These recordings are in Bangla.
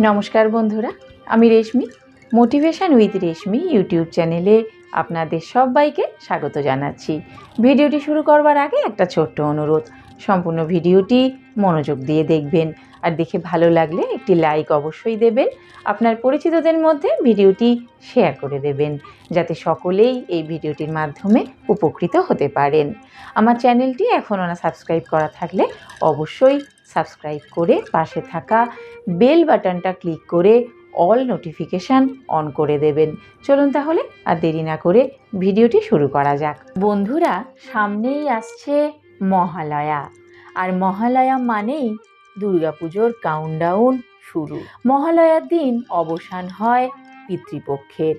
নমস্কার বন্ধুরা, আমি Reshmi motivation with Reshmi YouTube চ্যানেলে আপনাদের সবাইকে স্বাগত জানাচ্ছি। ভিডিওটি শুরু করবার আগে একটা ছোট্ট অনুরোধ, সম্পূর্ণ ভিডিওটি মনোযোগ দিয়ে দেখবেন আর দেখে ভালো লাগলে একটি লাইক অবশ্যই দেবেন, আপনার পরিচিতদের মধ্যে ভিডিওটি শেয়ার করে দেবেন, যাতে সকলেই এই ভিডিওটির মাধ্যমে উপকৃত হতে পারেন। আমার চ্যানেলটি এখনও না সাবস্ক্রাইব করা থাকলে অবশ্যই সাবস্ক্রাইব করে পাশে থাকা বেল বাটনটা ক্লিক করে অল নোটিফিকেশান অন করে দেবেন। চলুন তাহলে আর দেরি না করে ভিডিওটি শুরু করা যাক। বন্ধুরা, সামনেই আসছে মহালয়া। আর মহালয়া মানেই দুর্গাপুজোর কাউন্টডাউন শুরু। মহালয়ার দিন অবসান হয় পিতৃপক্ষের।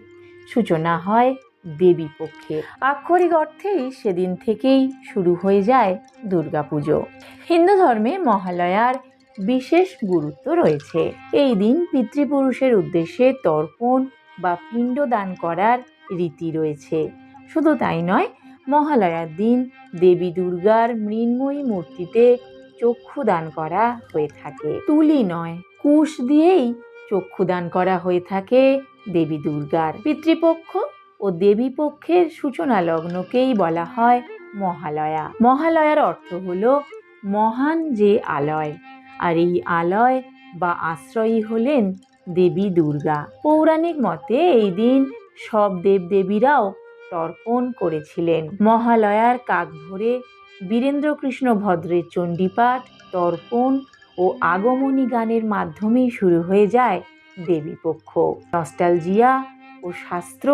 সূচনা হয় দেবী পক্ষের আক্ষরিক অর্থেই সেদিন থেকেই শুরু হয়ে যায় দুর্গাপুজো। হিন্দু ধর্মে মহালয়ার বিশেষ গুরুত্ব রয়েছে। এই দিন পিতৃপুরুষের উদ্দেশ্যে তর্পণ বা পিণ্ড দান করার রীতি রয়েছে। শুধু তাই নয়, মহালয়ার দিন দেবী দুর্গার মৃন্ময়ী মূর্তিতে চক্ষুদান করা হয়ে থাকে। তুলি নয়, কুশ দিয়েই চক্ষুদান করা হয়ে থাকে দেবী দুর্গার। পিতৃপক্ষ ও দেবী পক্ষের সূচনা লগ্নকেই বলা হয় মহালয়া। মহালয়ার অর্থ হলো মহান যে আলয়। আর এই আলয় বা আশ্রয়ী হলেন দেবী দুর্গা। পৌরাণিক মতে এই দিন সব দেবদেবীরাও তর্পণ করেছিলেন। মহালয়ার কাক ভরে বীরেন্দ্রকৃষ্ণ ভদ্রের চণ্ডীপাঠ তর্পণ ও আগমনী গানের মাধ্যমেই শুরু হয়ে যায় দেবীপক্ষ নস্টালজিয়া ও শাস্ত্র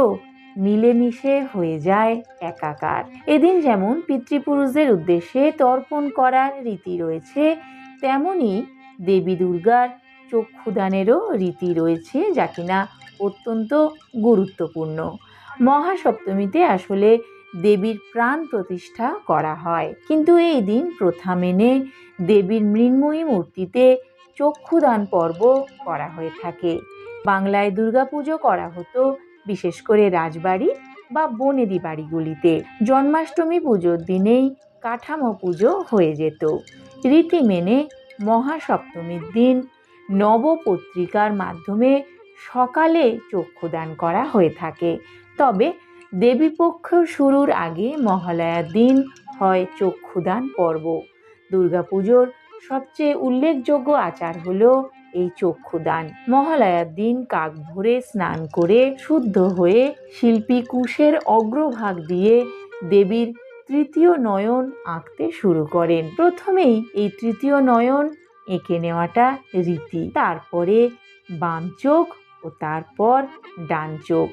মিলেমিশে হয়ে যায় একাকার। এদিন যেমন পিতৃপুরুষদের উদ্দেশ্যে তর্পণ করার রীতি রয়েছে, তেমনি দেবী দুর্গার চক্ষুদানেরও রীতি রয়েছে যা কিনা অত্যন্ত গুরুত্বপূর্ণ। মহাসপ্তমীতে আসলে দেবীর প্রাণ প্রতিষ্ঠা করা হয়। কিন্তু এই দিন প্রথা মেনে দেবীর মৃন্ময়ী মূর্তিতে চক্ষুদান পর্ব করা হয়ে থাকে। বাংলায় দুর্গাপুজো করা হতো বিশেষ করে রাজবাড়ি বা বনেদি বাড়িগুলিতে। জন্মাষ্টমী পুজোর দিনেই কাঠামো পুজো হয়ে যেত। রীতি মেনে মহাসপ্তমীর দিন নবপত্রিকার মাধ্যমে সকালে চক্ষুদান করা হয়ে থাকে। তবে দেবীপক্ষ শুরুর আগে মহালয়ার দিন হয় চক্ষুদান পর্ব। দুর্গাপুজোর সবচেয়ে উল্লেখযোগ্য আচার হলো এই চক্ষুদান। মহালয়ার দিন কাক ভরে স্নান করে শুদ্ধ হয়ে শিল্পী কুশের অগ্রভাগ দিয়ে দেবীর তৃতীয় নয়ন আঁকতে শুরু করেন। প্রথমেই এই তৃতীয় নয়ন এঁকে নেওয়াটা রীতি। তারপরে বাম চোখ ও তারপর ডান চোখ।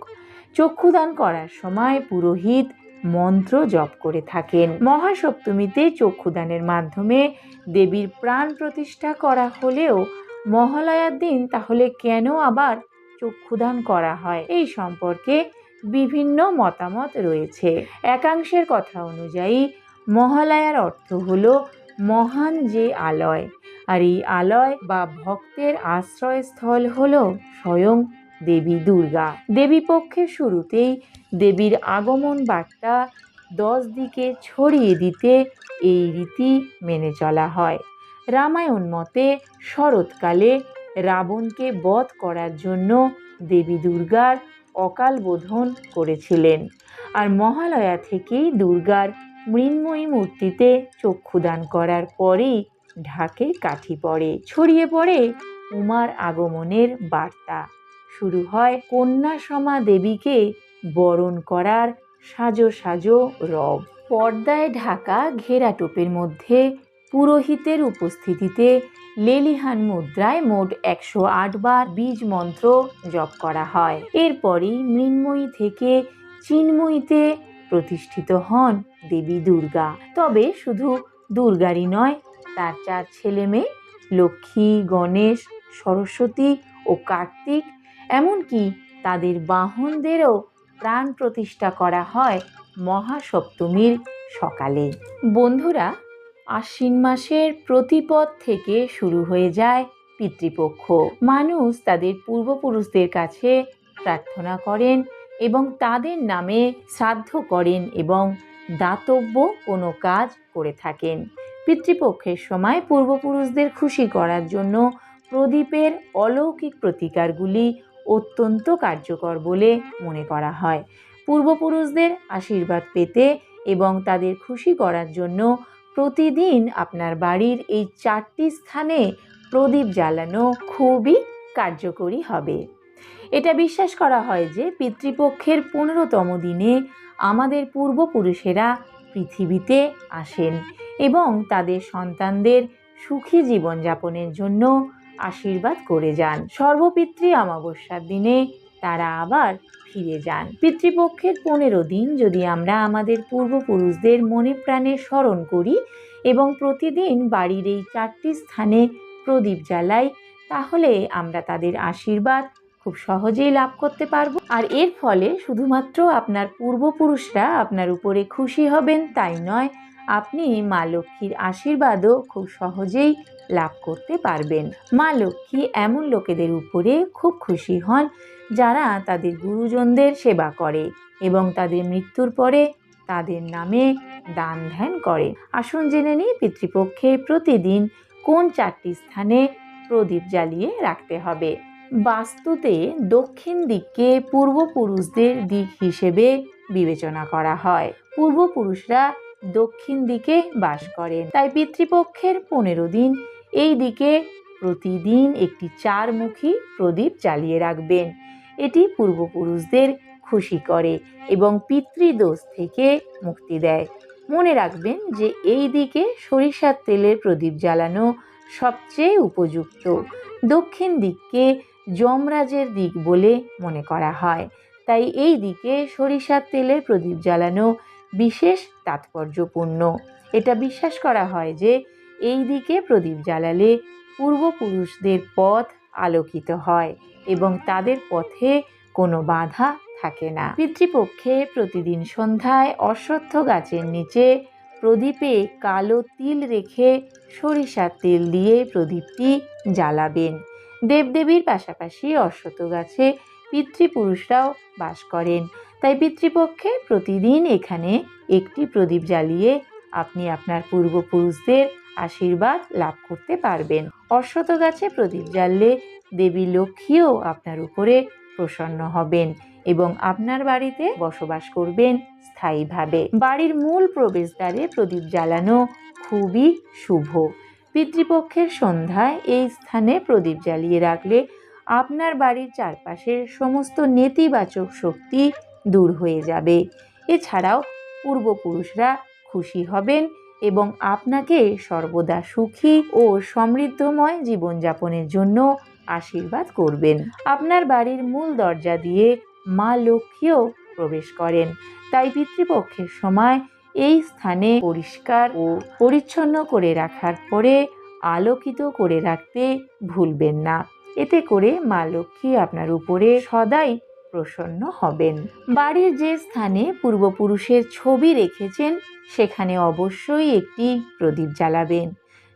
চক্ষুদান করার সময় পুরোহিত মন্ত্র জপ করে থাকেন। মহাসপ্তমীতে চক্ষুদানের মাধ্যমে দেবীর প্রাণ প্রতিষ্ঠা করা হলেও মহালয়ার দিন তাহলে কেন আবার চক্ষুদান করা হয়? এই সম্পর্কে বিভিন্ন মতামত রয়েছে। একাংশের কথা অনুযায়ী, মহালয়ার অর্থ হল মহান যে আলয়। আর এই আলয় বা ভক্তের আশ্রয়স্থল হল স্বয়ং দেবী দুর্গা। দেবী পক্ষের শুরুতেই দেবীর আগমন বার্তা দশ দিকে ছড়িয়ে দিতে এই রীতি মেনে চলা হয়। রামায়ণ মতে শরৎকালে রাবণকে বধ করার জন্য দেবী দুর্গার অকাল বোধন করেছিলেন আর মহালয়া থেকেই দুর্গার মৃন্ময়ী মূর্তিতে চক্ষুদান করার পরেই ঢাকে কাঠি পড়ে। ছড়িয়ে পড়ে উমার আগমনের বার্তা। শুরু হয় কন্যা সমা দেবীকে বরণ করার সাজো সাজো রব। পর্দায় ঢাকা ঘেরা টোপের মধ্যে পুরোহিতের উপস্থিতিতে লেলিহান মুদ্রায় মোট একশো বার বীজ মন্ত্র জপ করা হয়। এরপরই মৃন্ময়ী থেকে চিন্ময়ীতে প্রতিষ্ঠিত হন দেবী দুর্গা। তবে শুধু দুর্গারই নয়, তার চার ছেলে মেয়ে লক্ষ্মী, গণেশ, সরস্বতী ও কার্তিক, এমনকি তাদের বাহনদেরও প্রাণ প্রতিষ্ঠা করা হয় মহাসপ্তমীর সকালে। বন্ধুরা আশ্বিন মাসের প্রতিপদ থেকে শুরু হয়ে যায় পিতৃপক্ষ। মানুষ তাদের পূর্বপুরুষদের কাছে প্রার্থনা করেন এবং তাদের নামে শ্রাদ্ধ করেন এবং দাতব্য কোনো কাজ করে থাকেন। পিতৃপক্ষের সময় পূর্বপুরুষদের খুশি করার জন্য প্রদীপের অলৌকিক প্রতিকারগুলি অত্যন্ত কার্যকর বলে মনে করা হয়। পূর্বপুরুষদের আশীর্বাদ পেতে এবং তাদের খুশি করার জন্য প্রতিদিন আপনার বাড়ির এই চারটি স্থানে প্রদীপ জ্বালানো খুবই কার্যকরী হবে। এটা বিশ্বাস করা হয় যে পিতৃপক্ষের পনেরোতম দিনে আমাদের পূর্বপুরুষেরা পৃথিবীতে আসেন এবং তাদের সন্তানদের সুখী জীবনযাপনের জন্য আশীর্বাদ করে যান। সর্বপিতৃ অমাবস্যার দিনে তারা আবার ফিরে যান। পিতৃপক্ষের পনেরো দিন যদি আমরা আমাদের পূর্বপুরুষদের মনে প্রাণে স্মরণ করি এবং প্রতিদিন বাড়ির এই চারটি স্থানে প্রদীপ জ্বালাই, তাহলে আমরা তাদের আশীর্বাদ খুব সহজেই লাভ করতে পারব। আর এর ফলে শুধুমাত্র আপনার পূর্বপুরুষরা আপনার উপরে খুশি হবেন, তাই নয় আপনি মা লক্ষ্মীর আশীর্বাদও খুব সহজেই লাভ করতে পারবেন। মা লক্ষ্মী এমন লোকেদের উপরে খুব খুশি হন যারা তাদের গুরুজনদের সেবা করে এবং তাদের মৃত্যুর পরে তাদের নামে দান ধ্যান করে। আসুন জেনে নিই পিতৃপক্ষে প্রতিদিন কোন চারটি স্থানে প্রদীপ জ্বালিয়ে রাখতে হবে। বাস্তুতে দক্ষিণ দিককে পূর্বপুরুষদের দিক হিসেবে বিবেচনা করা হয়। পূর্বপুরুষরা দক্ষিণ দিকে বাস করেন। তাই পিতৃপক্ষের পনেরো দিন এই দিকে প্রতিদিন একটি চারমুখী প্রদীপ জ্বালিয়ে রাখবেন। এটি পূর্বপুরুষদের খুশি করে এবং পিতৃদোষ থেকে মুক্তি দেয়। মনে রাখবেন যে এই দিকে সরিষার তেলের প্রদীপ জ্বালানো সবচেয়ে উপযুক্ত। দক্ষিণ দিককে যমরাজের দিক বলে মনে করা হয়। তাই এই দিকে সরিষার তেলের প্রদীপ জ্বালানো বিশেষ তাৎপর্যপূর্ণ। এটা বিশ্বাস করা হয় যে, এই দিকে প্রদীপ জ্বালালে পূর্বপুরুষদের পথ আলোকিত হয় এবং তাদের পথে কোনো বাধা থাকে না। পিতৃপক্ষে প্রতিদিন সন্ধ্যায় অশ্বত্থ গাছের নিচে প্রদীপে কালো তিল রেখে সরিষার তেল দিয়ে প্রদীপটি জ্বালাবেন। দেবদেবীর পাশাপাশি অশ্বত্থ গাছে পিতৃপুরুষরাও বাস করেন। তাই পিতৃপক্ষে প্রতিদিন এখানে একটি প্রদীপ জ্বালিয়ে আপনি আপনার পূর্বপুরুষদের আশীর্বাদ লাভ করতে পারবেন। অশ্বত্থ গাছে প্রদীপ জ্বাললে দেবী লক্ষ্মীও আপনার উপরে প্রসন্ন হবেন এবং আপনার বাড়িতে বসবাস করবেন স্থায়ীভাবে। বাড়ির মূল প্রবেশদ্বারে প্রদীপ জ্বালানো খুবই শুভ। পিতৃপক্ষের সন্ধ্যায় এই স্থানে প্রদীপ জ্বালিয়ে রাখলে আপনার বাড়ির চারপাশের সমস্ত নেতিবাচক শক্তি দূর হয়ে যাবে। এছাড়াও পূর্বপুরুষরা খুশি হবেন এবং আপনাকে সর্বদা সুখী ও সমৃদ্ধময় জীবনযাপনের জন্য আশীর্বাদ করবেন। আপনার বাড়ির মূল দরজা দিয়ে মা লক্ষ্মীও প্রবেশ করেন। তাই পিতৃপক্ষের সময় এই স্থানে পরিষ্কার ও পরিচ্ছন্ন করে রাখার পরে আলোকিত করে রাখতে ভুলবেন না। এতে করে মা লক্ষ্মী আপনার উপরে সদাই প্রসন্ন হবেন। বাড়ির যে স্থানে পূর্বপুরুষের ছবি রেখেছেন, সেখানে অবশ্যই একটি প্রদীপ জ্বালাবেন।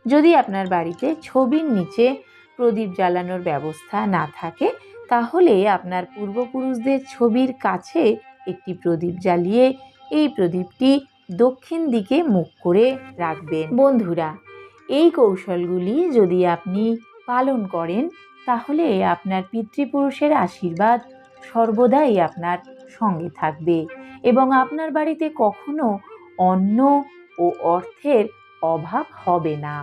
যদি আপনার বাড়িতে ছবির নিচে প্রদীপ জ্বালানোর ব্যবস্থা না থাকে, তাহলে আপনার পূর্বপুরুষদের ছবির কাছে একটি প্রদীপ জ্বালিয়ে এই প্রদীপটি দক্ষিণ দিকে মুখ করে রাখবেন। বন্ধুরা, এই কৌশলগুলি যদি আপনি পালন করেন, তাহলে আপনার পিতৃপুরুষের আশীর্বাদ সর্বদাই আপনার সঙ্গে থাকবে এবং আপনার বাড়িতে কখনো অন্ন ও অর্থের অভাব হবে না।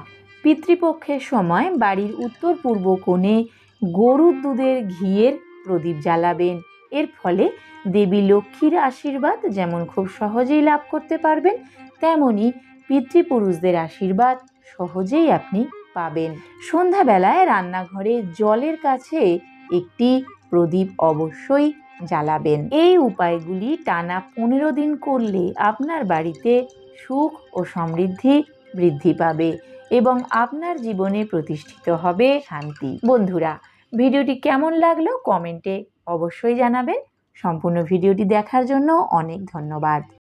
পিতৃপক্ষের সময় বাড়ির উত্তর পূর্ব কোণে গরুর দুধের ঘিয়ের প্রদীপ জ্বালাবেন। এর ফলে দেবী লক্ষ্মীর আশীর্বাদ যেমন খুব সহজেই লাভ করতে পারবেন, তেমনি পিতৃপুরুষদের আশীর্বাদ সহজেই আপনি পাবেন। সন্ধ্যাবেলায় রান্নাঘরে জলের কাছে একটি প্রদীপ অবশ্যই জ্বালাবেন। এই উপায়গুলি টানা পনেরো দিন করলে আপনার বাড়িতে সুখ ও সমৃদ্ধি বৃদ্ধি পাবে এবং আপনার জীবনে প্রতিষ্ঠিত হবে শান্তি। বন্ধুরা, ভিডিওটি কেমন লাগল কমেন্টে অবশ্যই জানাবেন। সম্পূর্ণ ভিডিওটি দেখার জন্য অনেক ধন্যবাদ।